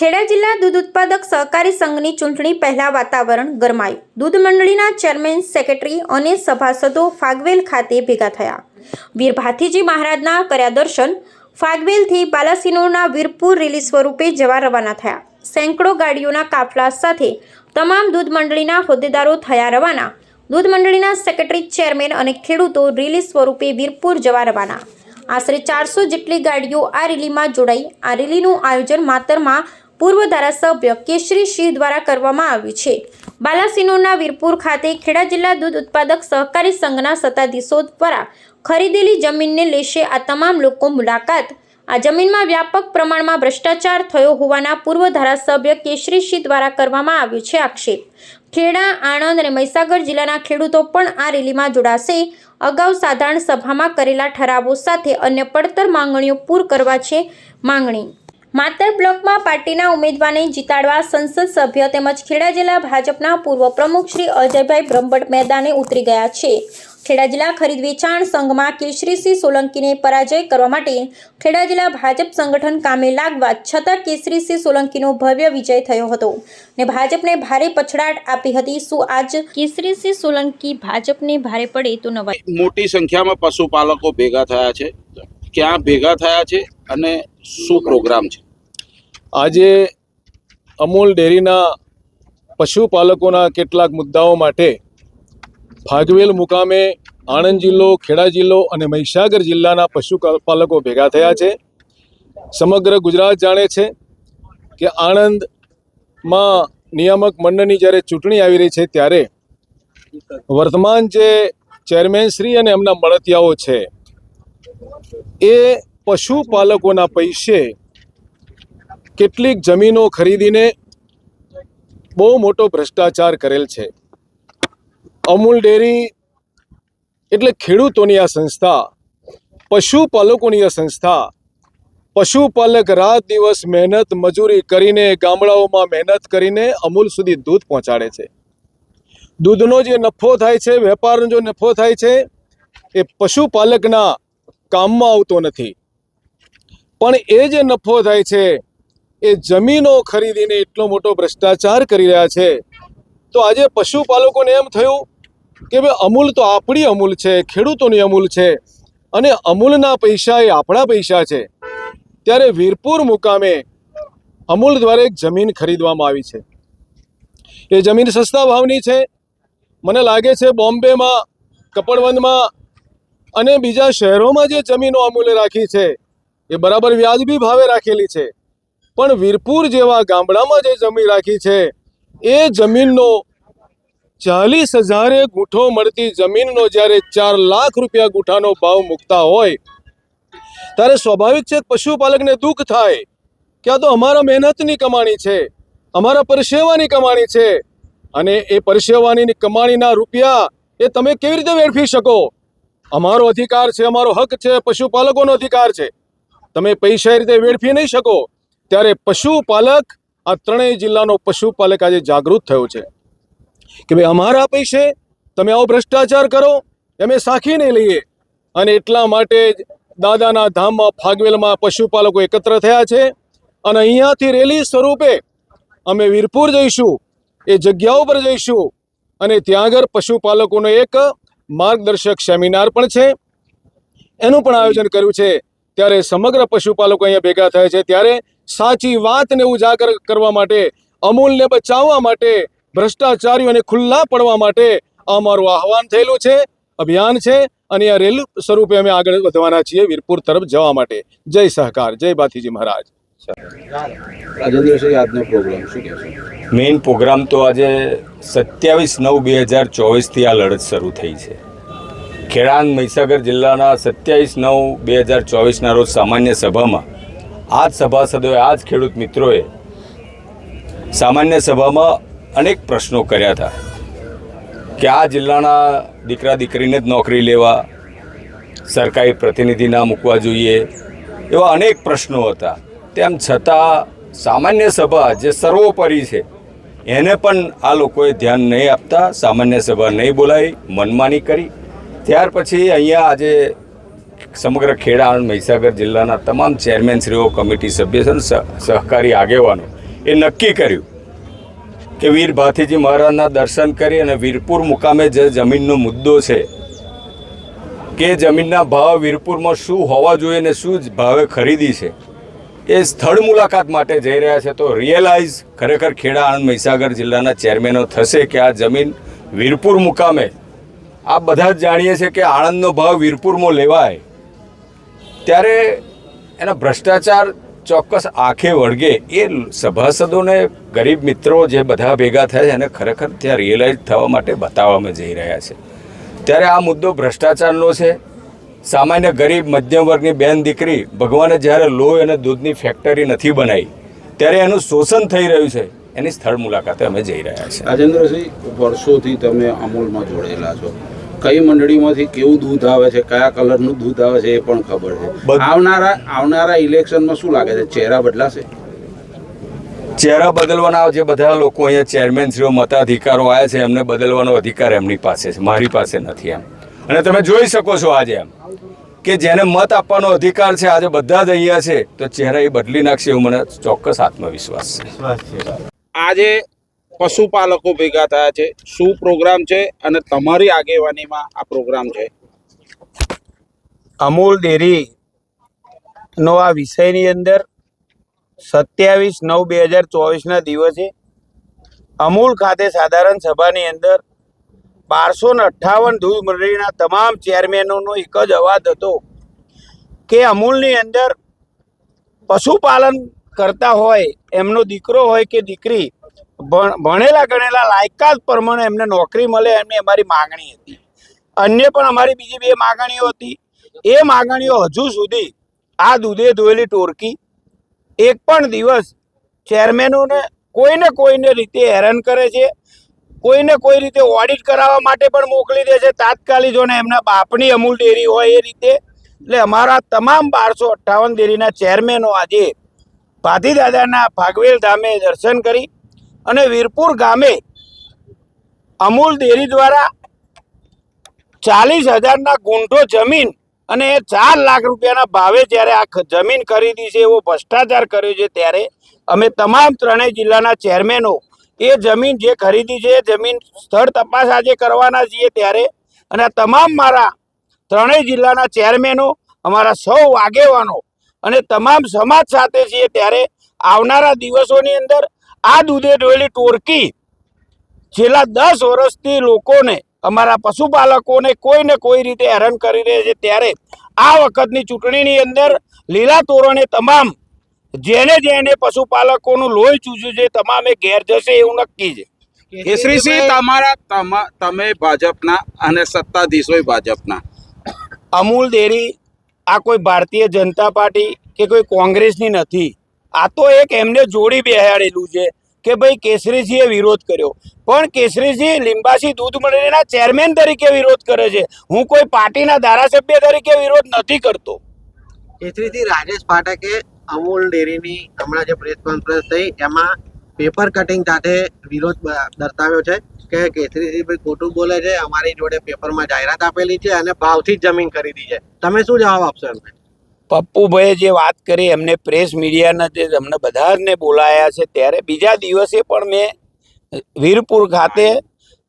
ખેડા જિલ્લા દૂધ ઉત્પાદક સહકારી સંઘની ચૂંટણી પહેલા વાતાવરણ ગરમાયું. દૂધ મંડળીના ચેરમેન, સેક્રેટરી અને સભાસદો ફાગવેલ ખાતે ભેગા થયા. વીર ભાથીજી મહારાજના કર્યા દર્શન ફાગવેલથી બાલાસિનોરના વીરપુર રેલી સ્વરૂપે જવા રવાના થયા. સેંકડો ગાડીઓના કાફલા સાથે તમામ દૂધ મંડળીના હોદ્દેદારો થયા રવાના. દૂધ મંડળીના સેક્રેટરી, ચેરમેન અને ખેડૂતો રેલી સ્વરૂપે વીરપુર જવા રવાના. આશરે ચારસો જેટલી ગાડીઓ આ રેલીમાં જોડાઈ. આ રેલીનું આયોજન માતરમાં પૂર્વ ધારાસભ્ય કેશરી સિંહ દ્વારા કરવામાં આવ્યું છે. બાલાસિનોરના વીરપુર ખાતે ખેડા જિલ્લા દૂધ ઉત્પાદક સહકારી સંઘના સત્તાધીશો દ્વારા ખરીદેલી જમીનને લેશે આ તમામ લોકો મુલાકાત. આ જમીનમાં વ્યાપક પ્રમાણમાં ભ્રષ્ટાચાર થયો હોવાના પૂર્વ ધારાસભ્ય કેશરી સિંહ દ્વારા કરવામાં આવ્યું છે આક્ષેપ. ખેડા, આણંદ અને મહીસાગર જિલ્લાના ખેડૂતો પણ આ રેલીમાં જોડાશે. અગાઉ સાધારણ સભામાં કરેલા ઠરાવો સાથે અન્ય પડતર માંગણીઓ પૂર કરવા છે માંગણી. માતર બ્લોકમાં પાર્ટીના ઉમેદવારને જીતાડવા સંસદ સભ્ય તેમજ ખેડા જિલ્લા ભાજપના પૂર્વ પ્રમુખ શ્રી અજયભાઈ બ્રહ્મભટ્ટ મેદાને ઉતરી ગયા છે. ખેડા જિલ્લા ખરીદ વેચાણ સંઘમાં કેશરીસિંહ સોલંકીને પરાજય કરવા માટે ખેડા જિલ્લા ભાજપ સંગઠન કામે લાગવા છતાં કેસરીસિંહ સોલંકીનો ભવ્ય વિજય થયો હતો ને ભાજપને ભારે પછડાટ આપી હતી. શું આજ કેસરીસિંહ સોલંકી ભાજપને ભારે પડે તો નવા મોટી સંખ્યામાં પશુપાલકો ભેગા થયા છે. ક્યાં ભેગા થયા છે? અને શું પ્રોગ્રામ છે? આજે અમૂલ ડેરીના પશુપાલકોના કેટલાક મુદ્દાઓ માટે ફાગવેલ મુકામે આણંદ જિલ્લો, ખેડા જિલ્લો અને મહીસાગર જિલ્લાના પશુપાલકો ભેગા થયા છે. સમગ્ર ગુજરાત જાણે છે કે આણંદમાં નિયામક મંડળની જ્યારે ચૂંટણી આવી રહી છે ત્યારે વર્તમાન જે ચેરમેન શ્રી અને એમના મળતિયાઓ છે એ પશુપાલકોના પૈસે કેટલીક જમીનો ખરીદીને બહુ મોટો ભ્રષ્ટાચાર કરેલ છે. અમૂલ ડેરી એટલે ખેડૂતોની આ સંસ્થા, પશુપાલકોની આ સંસ્થા, પશુપાલક રાત દિવસ મહેનત મજૂરી કરીને ગામડાઓમાં મહેનત કરીને અમૂલ સુધી દૂધ પહોંચાડે છે. દૂધનો જે નફો થાય છે, વેપારનો જો નફો થાય છે, એ પશુપાલકના કામમાં આવતો નથી. પણ એ જે નફો થાય છે, એ જમીનો ખરીદીને એટલો મોટો ભ્રષ્ટાચાર કરી રહ્યા છે. તો આજે પશુપાલકોને એમ થયું કે ભાઈ, અમૂલ તો આપણી અમૂલ છે, ખેડૂતોની અમૂલ છે અને અમૂલના પૈસા એ આપણા પૈસા છે. ત્યારે વીરપુર મુકામે અમૂલ દ્વારા એક જમીન ખરીદવામાં આવી છે. એ જમીન સસ્તા ભાવની છે. મને લાગે છે બોમ્બેમાં, કપડવંદમાં અને બીજા શહેરોમાં જે જમીનો અમૂલે રાખી છે એ બરાબર વ્યાજબી ભાવે રાખેલી છે. પણ વીરપુર જેવા ગામડામાં જે જમીન રાખી છે, એ જમીનનો ચાલીસ હજારે ગુઠ્ઠો મળતી જમીનનો જ્યારે ચાર લાખ રૂપિયા ગુઠાનો ભાવ મૂકતા હોય, ત્યારે સ્વાભાવિક છે પશુપાલકને દુઃખ થાય કે આ તો અમારા મહેનતની કમાણી છે, અમારા પરસેવાની કમાણી છે, અને એ પરસેવાની કમાણીના રૂપિયા એ તમે કેવી રીતે વેડફી શકો? અમારો અધિકાર છે, અમારો હક છે, પશુપાલકોનો અધિકાર છે. તમે પૈસા રીતે વેડફી નહીં શકો, ત્યારે પશુપાલક, આ ત્રણેય જિલ્લાનો પશુપાલક આજે જાગૃત થયો છે. કે ભાઈ અમારા પૈસે તમે આવો ભ્રષ્ટાચાર કરો, અમે સાખી નહીં લઈએ. અને એટલા માટે જ દાદાના ધામમાં ફાગવેલમાં પશુપાલકો એકત્ર થયા છે. અને અહીંયાથી રેલી સ્વરૂપે અમે વીરપુર જઈશું, એ જગ્યાઓ પર જઈશું. અને ત્યાં આગળ પશુપાલકોનો એક માર્ગદર્શક સેમિનાર પણ છે. એનું પણ આયોજન કર્યું છે. ત્યારે સમગ્ર પશુપાલકો અહીંયા ભેગા થાય છે. ત્યારે સાચી વાતને ઉજાગર કરવા માટે અમૂલને બચાવવા માટે ભ્રષ્ટાચારીઓને ખુલ્લા પડવા માટે અમારું આહવાન થયેલું છે અભિયાન છે અને આ રેલ સ્વરૂપે અમે આગળ વધવાના છીએ વીરપુર તરફ જવા માટે. જય સહકાર. જય બાથીજી મહારાજ. આજે દિવસે આજનો પ્રોગ્રામ શું કહેશો? મેઇન પ્રોગ્રામ તો આજે સત્યાવીસ નવ બે હજાર ચોવીસથી આ લડત શરૂ થઈ છે. ખેડા મહીસાગર જિલ્લાના સત્યાવીસ નવ બે હજાર ચોવીસના રોજ સામાન્ય સભામાં આ જ સભાસદોએ આ જ ખેડૂત મિત્રોએ સામાન્ય સભામાં અનેક પ્રશ્નો કર્યા હતા કે આ જિલ્લાના દીકરા દીકરીને જ નોકરી લેવા, સરકારી પ્રતિનિધિ ના મૂકવા જોઈએ એવા અનેક પ્રશ્નો હતા. તેમ છતાં સામાન્ય સભા જે સર્વોપરી છે, એને પણ આ લોકોએ ધ્યાન નહીં આપતા, સામાન્ય સભા નહીં બોલાવી, મનમાની કરી ત્યાર પછી અહીંયા આજે સમગ્ર ખેડા અને મહીસાગર જિલ્લાના તમામ ચેરમેનશ્રીઓ કમિટી સભ્ય અને સહ- સહકારી આગેવાનો એ નક્કી કર્યું કે વીર ભાથીજી મહારાજના દર્શન કરી અને વીરપુર મુકામે જે જમીનનો મુદ્દો છે, કે જમીનના ભાવ વીરપુરમાં શું હોવા જોઈએ ને શું ભાવે ખરીદી છે, એ સ્થળ મુલાકાત માટે જઈ રહ્યા છે. તો રિયલાઇઝ ખરેખર ખેડા આણંદ મહીસાગર જિલ્લાના ચેરમેનો થશે કે આ જમીન વીરપુર મુકામે આ બધા જ જાણીએ છીએ કે આણંદનો ભાવ વીરપુરમાં લેવાય. ત્યારે એના ભ્રષ્ટાચાર ચોક્કસ આંખે વળગે એ સભાસદોને ગરીબ મિત્રો જે બધા ભેગા થયા છે એને ખરેખર ત્યાં રિયલાઇઝ થવા માટે બતાવવામાં જઈ રહ્યા છે. ત્યારે આ મુદ્દો ભ્રષ્ટાચારનો છે. સામાન્ય ગરીબ મધ્યમ વર્ગની બેન દીકરી ભગવાને જ્યારે લોહી અને દૂધની ફેક્ટરી નથી બનાવી, ત્યારે એનું શોષણ થઈ રહ્યું છે. એની સ્થળ મુલાકાતે અમે જઈ રહ્યા છીએ. રાજેન્દ્રસિંહ, વર્ષોથી તમે અમૂલમાં જોડેલા છો. કઈ મંડળીમાંથી કેવું દૂધ આવે છે કયા કલરનું દૂધ આવે છે એ પણ ખબર છે. આવનારા આવનારા ઇલેક્શનમાં શું લાગે છે? ચહેરા બદલાશે? ચહેરા બદલવાના જે બધા લોકો અહીંયા ચેરમેનશ્રીઓ મતાધિકારો આવ્યા છે એમને બદલવાનો અધિકાર એમની પાસે છે મારી પાસે નથી એમ. અને તમે જોઈ શકો છો આજે એમ કે જેને મત આપવાનો અધિકાર છે આજે બધા જ અહીંયા છે તો ચહેરા એ બદલી નાખશે એવું મને ચોક્કસ આત્મવિશ્વાસ છે. આજે પશુપાલકો ભેગા થયા છે. શું પ્રોગ્રામ છે અને તમારી આગેવાનીમાં આ પ્રોગ્રામ છે? અમૂલ ડેરી નો આ વિષયની અંદર સત્યાવીસ નવ બે હજાર ચોવીસના દિવસે અમૂલ ખાતે સાધારણ સભાની અંદર બારસો ને અઠ્ઠાવન દૂધ મંડળીના તમામ ચેરમેનોનો એક જ અવાજ હતો કે અમૂલની અંદર પશુપાલન કરતા હોય, એમનો દીકરો હોય કે દીકરી ભણેલા ગણેલા લાયકાત પ્રમાણે એમને નોકરી મળે એમની અમારી માગણી હતી. અન્ય પણ અમારી બીજી બે માગણીઓ હતી. એ માગણીઓ હજુ સુધી આ દૂધે ધોયેલી ટોરકી એક પણ દિવસ ચેરમેનોને કોઈને કોઈને રીતે હેરાન કરે છે, કોઈને કોઈ રીતે ઓડિટ કરાવવા માટે પણ મોકલી દે છે. તાત્કાલિક જોને એમના બાપની અમૂલ ડેરી હોય એ રીતે, એટલે અમારા તમામ બારસો અઠ્ઠાવન ડેરીના ચેરમેનો આજે ભાતી દાદાના ભાગવેલ ધામે દર્શન કરી અને વીરપુર ગામે અમૂલ ડેરી દ્વારા ચાલીસ હજારના ગુંઠો જમીન અને એ ચાર લાખ રૂપિયાના ભાવે જ્યારે આ જમીન ખરીદી છે એવો ભ્રષ્ટાચાર કર્યો છે ત્યારે અમે તમામ ત્રણેય જિલ્લાના ચેરમેનો એ જમીન જે ખરીદી છે, એ જમીન સ્થળ તપાસ આજે કરવાના છીએ ત્યારે અને તમામ મારા ત્રણેય જિલ્લાના ચેરમેનો, અમારા સૌ આગેવાનો અને તમામ સમાજ સાથે છીએ ત્યારે આવનારા દિવસોની અંદર આ દૂધે ડોયેલી ટોરકી છેલ્લા દસ વર્ષથી લોકોને અમારા પશુપાલકોને કોઈ ને કોઈ રીતે હેરાન કરી રહ્યા છે. ત્યારે આ વખતની ચૂંટણીની અંદર લીલા તોરણે તમામ જેને જેને પશુપાલકોનું લોહી ચૂસ્યું છે તમામે ઘેર જશે એવું નક્કી છે. કેસરીસિંહ તમારા તમા- તમે ભાજપના અને સત્તાધીશો ભાજપના. અમૂલ ડેરી આ કોઈ ભારતીય જનતા પાર્ટી કે કોઈ કોંગ્રેસની નથી. આ તો એક એમને જોડી બેહાડેલું છે કે ભાઈ કેસરીજીએ વિરોધ કર્યો. પણ કેસરીજી લીંબાસી દૂધ મંડળીના ચેરમેન તરીકે વિરોધ કરે છે. હું કોઈ પાર્ટીના ધારાસભ્ય તરીકે વિરોધ નથી કરતો. કેસરીજી રાજેશ પાઠકે અમૂલ ડેરીની હમણાં જે પ્રેસ કોન્ફરન્સ થઈ, એમાં પેપર કટિંગ સાથે વિરોધ દર્શાવ્યો છે કે કેસરીજી ભાઈ ખોટું બોલે છે, અમારી જોડે પેપરમાં જાહેરાત આપેલી છે અને ભાવથી જ જમીન ખરીદી છે. તમે શું જવાબ આપશો એમને? પપ્પુભાઈએ જે વાત કરી, એમને પ્રેસ મીડિયાના જે અમને બધા જ બોલાયા છે, ત્યારે બીજા દિવસે પણ મેં વીરપુર ખાતે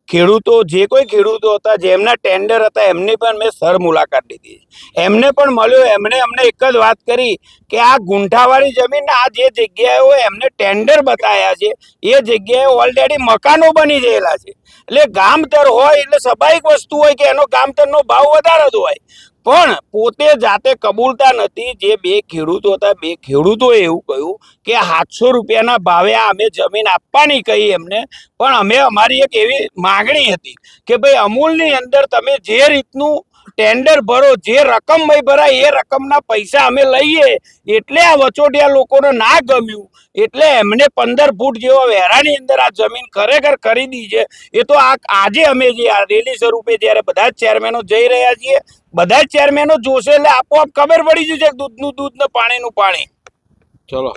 ખેડૂતો, જે કોઈ ખેડૂતો હતા જેમના ટેન્ડર હતા, એમની પણ મેં સર મુલાકાત લીધી. એમને પણ મળ્યો, એમણે અમને એક જ વાત કરી કે આ ગુંઠાવાળી જમીન, આ જે જગ્યાએ હોય, એમને ટેન્ડર બતાવ્યા છે, એ જગ્યાએ ઓલરેડી મકાનો બની ગયેલા છે. એટલે ગામતર હોય એટલે સ્વાભાવિક વસ્તુ હોય કે એનો ગામતરનો ભાવ વધારે જ હોય. પણ પોતે જાતે કબૂલતા નથી. જે બે ખેડૂતો હતા, બે ખેડૂતોએ એવું કહ્યું કે સાતસો રૂપિયાના ભાવે અમે જમીન આપવાની કહી એમને. પણ અમે અમારી એક એવી માગણી હતી કે ભાઈ અમૂલની અંદર તમે જે રીતનું ટેન્ડર ભરો, જે રકમ ભાઈ ભરાય, એ રકમના પૈસા અમે લઈએ. એટલે આ વચોટિયા લોકોને ના ગમ્યું. એટલે એમને પંદર ફૂટ જેવા વેરાની અંદર આ જમીન ખરેખર ખરીદી છે. એ તો આ આજે અમે જે આ રેલી સ્વરૂપે જ્યારે બધા જ ચેરમેનો જઈ રહ્યા છીએ, બધા જ ચેરમેનો જોશે એટલે આપોઆપ ખબર પડી જશે દૂધનું દૂધ ને પાણીનું પાણી. ચલો.